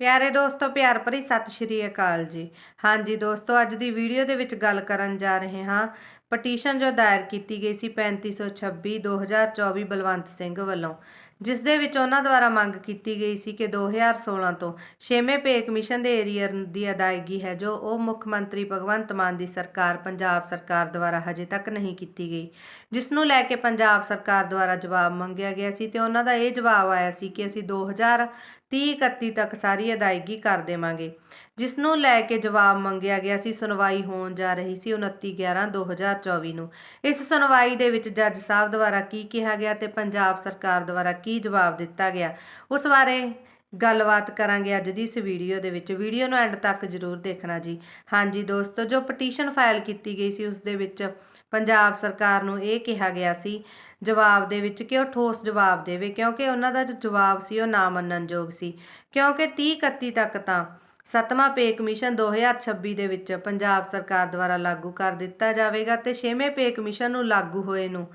ਪਿਆਰੇ ਦੋਸਤੋ, ਪਿਆਰ ਭਰੀ ਸਤਿ ਸ਼੍ਰੀ ਅਕਾਲ ਜੀ। ਹਾਂਜੀ ਦੋਸਤੋ, ਅੱਜ ਦੀ ਵੀਡੀਓ ਦੇ ਵਿੱਚ ਗੱਲ ਕਰਨ ਜਾ ਰਹੇ ਹਾਂ। ਪਟੀਸ਼ਨ ਜੋ ਦਾਇਰ ਕੀਤੀ ਗਈ ਸੀ 3526 2024 ਬਲਵੰਤ ਸਿੰਘ ਵੱਲੋਂ, ਜਿਸ ਦੇ ਵਿੱਚ ਉਹਨਾਂ ਦੁਆਰਾ ਮੰਗ ਕੀਤੀ ਗਈ ਸੀ ਕਿ 2016 ਤੋਂ ਛੇਵੇਂ ਪੇ ਕਮਿਸ਼ਨ ਦੇ ਏਰੀਅਰ ਦੀ ਅਦਾਇਗੀ ਹੈ, ਜੋ ਉਹ ਮੁੱਖ ਮੰਤਰੀ ਭਗਵੰਤ ਮਾਨ ਦੀ ਸਰਕਾਰ, ਪੰਜਾਬ ਸਰਕਾਰ ਦੁਆਰਾ ਹਜੇ ਤੱਕ ਨਹੀਂ ਕੀਤੀ ਗਈ, ਜਿਸ ਨੂੰ ਲੈ ਕੇ ਪੰਜਾਬ ਸਰਕਾਰ ਦੁਆਰਾ ਜਵਾਬ ਮੰਗਿਆ ਗਿਆ ਸੀ ਤੇ ਉਹਨਾਂ ਦਾ ਇਹ ਜਵਾਬ ਆਇਆ ਸੀ ਕਿ ਅਸੀਂ 2030 31 ਤੱਕ ਸਾਰੀ ਅਦਾਇਗੀ ਕਰ ਦੇਵਾਂਗੇ, ਜਿਸ ਨੂੰ ਲੈ ਕੇ ਜਵਾਬ ਮੰਗਿਆ ਗਿਆ ਸੀ, ਸੁਣਵਾਈ ਹੋਣ ਜਾ ਰਹੀ ਸੀ 29 11 2024 ਨੂੰ। ਇਸ ਸੁਣਵਾਈ ਦੇ ਵਿੱਚ ਜੱਜ ਸਾਹਿਬ ਦੁਆਰਾ ਕੀ ਕਿਹਾ ਗਿਆ ਤੇ ਪੰਜਾਬ ਸਰਕਾਰ ਦੁਆਰਾ ਕੀ ਜਵਾਬ ਦਿੱਤਾ ਗਿਆ, ਉਸ ਬਾਰੇ ਗੱਲਬਾਤ ਕਰਾਂਗੇ ਅੱਜ ਦੀ ਇਸ ਵੀਡੀਓ ਦੇ ਵਿੱਚ। ਵੀਡੀਓ ਨੂੰ ਐਂਡ ਤੱਕ ਜ਼ਰੂਰ ਦੇਖਣਾ ਜੀ। ਹਾਂਜੀ ਦੋਸਤੋ, ਜੋ ਪਟੀਸ਼ਨ ਫਾਈਲ ਕੀਤੀ ਗਈ ਸੀ, ਉਸ ਦੇ ਵਿੱਚ ਪੰਜਾਬ ਸਰਕਾਰ ਨੂੰ ਇਹ ਕਿਹਾ ਗਿਆ ਸੀ, ਜਵਾਬ ਦੇ ਵਿੱਚ ਕਿ ਉਹ ਠੋਸ ਜਵਾਬ ਦੇਵੇ, ਕਿਉਂਕਿ ਉਹਨਾਂ ਦਾ ਜੋ ਜਵਾਬ ਸੀ, ਉਹ ਨਾ ਮੰਨਣਯੋਗ ਸੀ। ਕਿਉਂਕਿ 30 31 ਤੱਕ ਤਾਂ ਸੱਤਵਾਂ ਪੇ ਕਮਿਸ਼ਨ 2026 ਦੇ ਵਿੱਚ ਪੰਜਾਬ ਸਰਕਾਰ ਦੁਆਰਾ ਲਾਗੂ ਕਰ ਦਿੱਤਾ ਜਾਵੇਗਾ ਤੇ ਛੇਵੇਂ ਪੇ ਕਮਿਸ਼ਨ ਨੂੰ ਲਾਗੂ ਹੋਏ ਨੂੰ,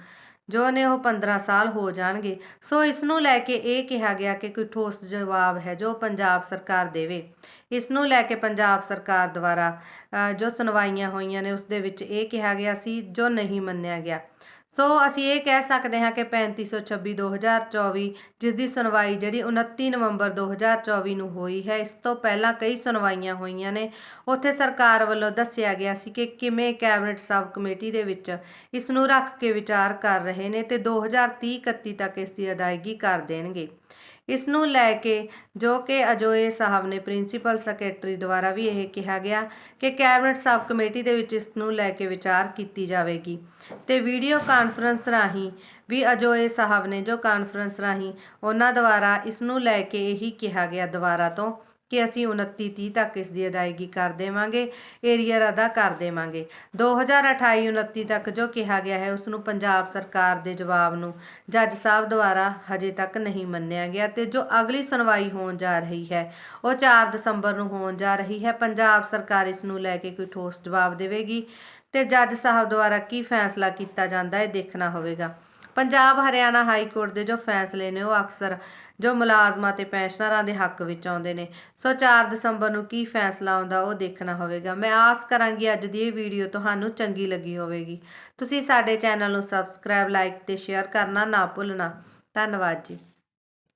ਜੋ ਨੇ ਉਹ 15 ਸਾਲ ਹੋ ਜਾਣਗੇ। ਸੋ ਇਸ ਨੂੰ ਲੈ ਕੇ ਇਹ ਕਿਹਾ ਗਿਆ ਕਿ ਕੋਈ ਠੋਸ ਜਵਾਬ ਹੈ ਜੋ ਪੰਜਾਬ ਸਰਕਾਰ ਦੇਵੇ। ਇਸ ਨੂੰ ਲੈ ਕੇ ਪੰਜਾਬ ਸਰਕਾਰ ਦੁਆਰਾ ਜੋ ਸੁਣਵਾਈਆਂ ਹੋਈਆਂ ਨੇ, ਉਸ ਦੇ ਵਿੱਚ ਇਹ ਕਿਹਾ ਗਿਆ ਸੀ, ਜੋ ਨਹੀਂ ਮੰਨਿਆ ਗਿਆ। ਸੋ ਅਸੀਂ ਇਹ ਕਹਿ ਸਕਦੇ ਹਾਂ ਕਿ 3526 2024 ਜਿਸ ਦੀ ਸੁਣਵਾਈ ਜਿਹੜੀ 29 ਨਵੰਬਰ 2024 ਨੂੰ ਹੋਈ ਹੈ, ਇਸ ਤੋਂ ਪਹਿਲਾਂ ਕਈ ਸੁਣਵਾਈਆਂ ਹੋਈਆਂ ਨੇ। ਉੱਥੇ ਸਰਕਾਰ ਵੱਲੋਂ ਦੱਸਿਆ ਗਿਆ ਸੀ ਕਿ ਕਿਵੇਂ ਕੈਬਨਿਟ ਸਬ ਕਮੇਟੀ ਦੇ ਵਿੱਚ ਇਸ ਨੂੰ ਰੱਖ ਕੇ ਵਿਚਾਰ ਕਰ ਰਹੇ ਨੇ ਤੇ 2030 31 ਤੱਕ ਇਸ ਦੀ ਅਦਾਇਗੀ ਕਰ ਦੇਣਗੇ। ਇਸ ਨੂੰ ਲੈ ਕੇ ਜੋ ਕਿ ਅਜੋਏ ਸਾਹਿਬ ਨੇ ਪ੍ਰਿੰਸੀਪਲ ਸੈਕਟਰੀ ਦੁਆਰਾ ਵੀ ਇਹ ਕਿਹਾ ਗਿਆ ਕਿ ਕੈਬਨਿਟ ਸਬ ਕਮੇਟੀ ਦੇ ਵਿੱਚ ਇਸ ਨੂੰ ਲੈ ਕੇ ਵਿਚਾਰ ਕੀਤੀ ਜਾਵੇਗੀ। ਤੇ ਵੀਡੀਓ ਕਾਨਫਰੰਸ ਰਾਹੀਂ ਵੀ ਅਜੋਏ ਸਾਹਿਬ ਨੇ ਜੋ ਕਾਨਫਰੰਸ ਰਾਹੀਂ ਉਹਨਾਂ ਦੁਆਰਾ ਇਸ ਨੂੰ ਲੈ ਕੇ ਇਹੀ ਕਿਹਾ ਗਿਆ ਦੁਬਾਰਾ ਤੋਂ ਕਿ ਅਸੀਂ 29 30 ਤੱਕ ਇਸ ਦੀ ਅਦਾਇਗੀ ਕਰ ਦੇਵਾਂਗੇ ਏਰੀਅਰ ਅਦਾ ਕਰ ਦੇਵਾਂਗੇ। 2028 29 ਤੱਕ ਜੋ ਕਿਹਾ ਗਿਆ ਹੈ, ਉਸ ਨੂੰ ਪੰਜਾਬ ਸਰਕਾਰ ਦੇ ਜਵਾਬ ਨੂੰ ਜੱਜ ਸਾਹਿਬ ਦੁਆਰਾ ਹਜੇ ਤੱਕ ਨਹੀਂ ਮੰਨਿਆ ਗਿਆ ਤੇ ਜੋ ਅਗਲੀ ਸੁਣਵਾਈ ਹੋਣ ਜਾ ਰਹੀ ਹੈ, ਉਹ 4 ਦਸੰਬਰ ਨੂੰ ਹੋਣ ਜਾ ਰਹੀ ਹੈ। ਪੰਜਾਬ ਸਰਕਾਰ ਇਸ ਨੂੰ ਲੈ ਕੇ ਕੋਈ ਠੋਸ ਜਵਾਬ ਦੇਵੇਗੀ ਤੇ ਜੱਜ ਸਾਹਿਬ ਦੁਆਰਾ ਕੀ ਫੈਸਲਾ ਕੀਤਾ ਜਾਂਦਾ ਹੈ ਦੇਖਣਾ ਹੋਵੇਗਾ। ਪੰਜਾਬ ਹਰਿਆਣਾ ਹਾਈ ਕੋਰਟ ਦੇ ਜੋ ਫੈਸਲੇ ਨੇ ਉਹ ਅਕਸਰ ਜੋ ਮੁਲਾਜ਼ਮਾਂ ਤੇ ਪੈਨਸ਼ਨਰਾਂ ਦੇ ਹੱਕ ਵਿੱਚ ਆਉਂਦੇ ਨੇ। ਸੋ 4 ਦਸੰਬਰ ਨੂੰ ਕੀ ਫੈਸਲਾ ਆਉਂਦਾ ਉਹ ਦੇਖਣਾ ਹੋਵੇਗਾ। ਮੈਂ ਆਸ ਕਰਾਂਗੀ ਅੱਜ ਦੀ ਇਹ ਵੀਡੀਓ ਤੁਹਾਨੂੰ ਚੰਗੀ ਲੱਗੀ ਹੋਵੇਗੀ। ਤੁਸੀਂ ਸਾਡੇ ਚੈਨਲ ਨੂੰ ਸਬਸਕ੍ਰਾਈਬ, ਲਾਈਕ ਤੇ ਸ਼ੇਅਰ ਕਰਨਾ ਨਾ ਭੁੱਲਣਾ। ਧੰਨਵਾਦ ਜੀ।